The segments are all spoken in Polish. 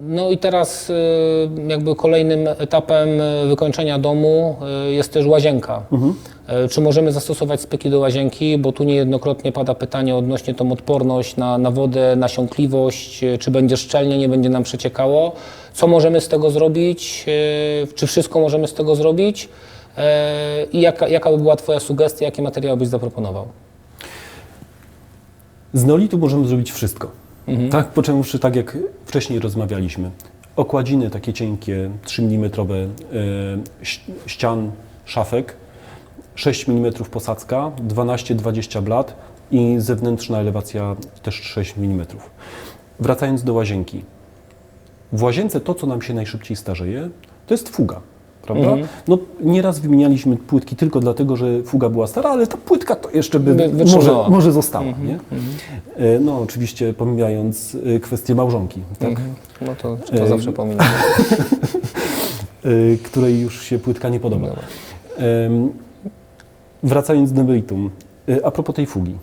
No i teraz y, jakby kolejnym etapem y, wykończenia domu y, jest też łazienka. Y, Czy możemy zastosować spyki do łazienki, bo tu niejednokrotnie pada pytanie odnośnie tą odporność na, na wodę, nasiąkliwość, czy będzie szczelnie, nie będzie nam przeciekało. Co możemy z tego zrobić? Czy wszystko możemy z tego zrobić? I jaka, jaka by była Twoja sugestia, jakie materiały byś zaproponował? Z neolitu możemy zrobić wszystko. Tak, począwszy tak jak wcześniej rozmawialiśmy. Okładziny takie cienkie, 3 mm e, ścian, szafek, 6 mm posadzka, 12-20 blat i zewnętrzna elewacja też 6 mm. Wracając do łazienki. W łazience to, co nam się najszybciej starzeje, to jest fuga. Prawda? No, nieraz wymienialiśmy płytki tylko dlatego, że fuga była stara, ale ta płytka to jeszcze by, By może, może została. Nie? E, No, oczywiście pomijając e, kwestię małżonki, tak? No to, to E, zawsze pominam. e, której już się płytka nie podoba. Wracając do meritum, a propos tej fugi.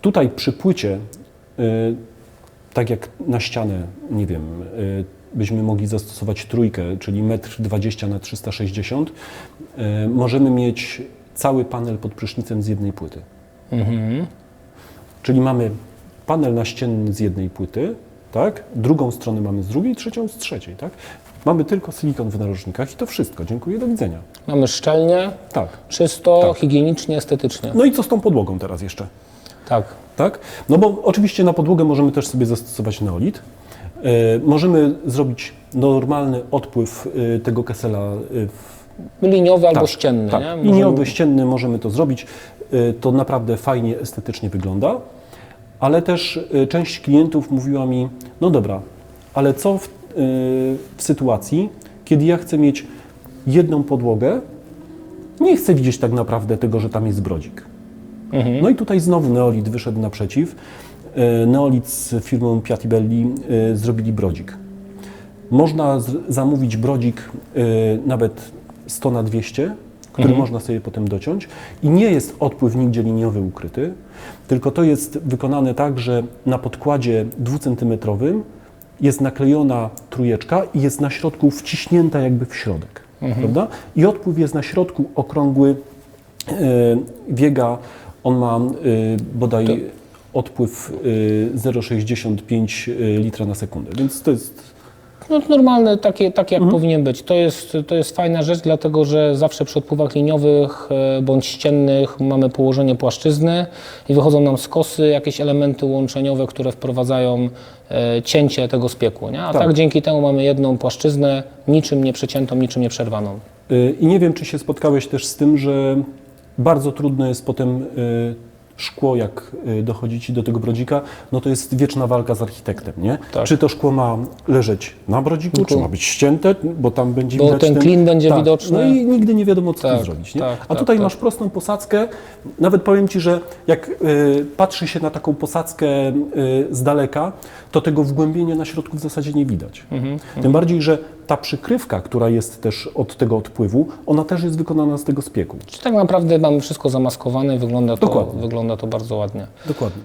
Tutaj przy płycie, tak jak na ścianę, nie wiem, byśmy mogli zastosować trójkę, czyli 1,20 m na 360 e, możemy mieć cały panel pod prysznicem z jednej płyty. Mhm. Czyli mamy panel naścienny z jednej płyty, tak? drugą stronę mamy z drugiej, trzecią z trzeciej. Tak? Mamy tylko silikon w narożnikach i to wszystko. Dziękuję, do widzenia. Mamy szczelnie, Tak. czysto, Tak. higienicznie, estetycznie. No i co z tą podłogą teraz jeszcze? Tak. Tak? No bo oczywiście na podłogę możemy też sobie zastosować neolit. E, możemy zrobić normalny odpływ e, tego kesela e, Liniowy albo Tak, ścienny, tak. nie? Możemy- Liniowy, ścienny możemy to zrobić. To naprawdę fajnie, estetycznie wygląda. Ale też część klientów mówiła mi, no dobra, ale co w, w sytuacji, kiedy ja chcę mieć jedną podłogę, nie chcę widzieć tak naprawdę tego, że tam jest brodzik. Mhm. No i tutaj znowu Neolit wyszedł naprzeciw. Y, Neolit z firmą Piatibelli y, zrobili brodzik. Można zamówić brodzik y, nawet 100 na 200, który można sobie potem dociąć i nie jest odpływ nigdzie liniowy ukryty, tylko to jest wykonane tak, że na podkładzie dwucentymetrowym jest naklejona trójeczka i jest na środku wciśnięta jakby w środek, prawda? I odpływ jest na środku okrągły, e, biega, on ma e, bodaj odpływ e, 0,65 litra na sekundę, więc to jest No normalne, takie, tak Mhm. jak powinien być. To jest, to jest fajna rzecz, dlatego że zawsze przy odpływach liniowych e, bądź ściennych mamy położenie płaszczyzny i wychodzą nam skosy, jakieś elementy łączeniowe, które wprowadzają e, cięcie tego spieku. Nie? A tak. Tak. dzięki temu mamy jedną płaszczyznę, niczym nie przeciętą, niczym nie przerwaną. Y, I nie wiem, czy się spotkałeś też z tym, że bardzo trudno jest potem y, szkło, jak y, dochodzi ci do tego brodzika, no to jest wieczna walka z architektem, nie? Tak. Czy to szkło ma leżeć na brodziku, czy ma być ścięte, bo tam będzie Bo widać ten klin będzie widoczny. No i nigdy nie wiadomo, co Tak, tu zrobić, nie? tak, A tak, tutaj tak. masz prostą posadzkę. Nawet powiem Ci, że jak y, patrzy się na taką posadzkę y, z daleka, to tego wgłębienia na środku w zasadzie nie widać. Mhm, Tym bardziej, że ta przykrywka, która jest też od tego odpływu, ona też jest wykonana z tego spieku. Czy tak naprawdę mamy wszystko zamaskowane i wygląda to, Dokładnie. wygląda to bardzo ładnie. Dokładnie.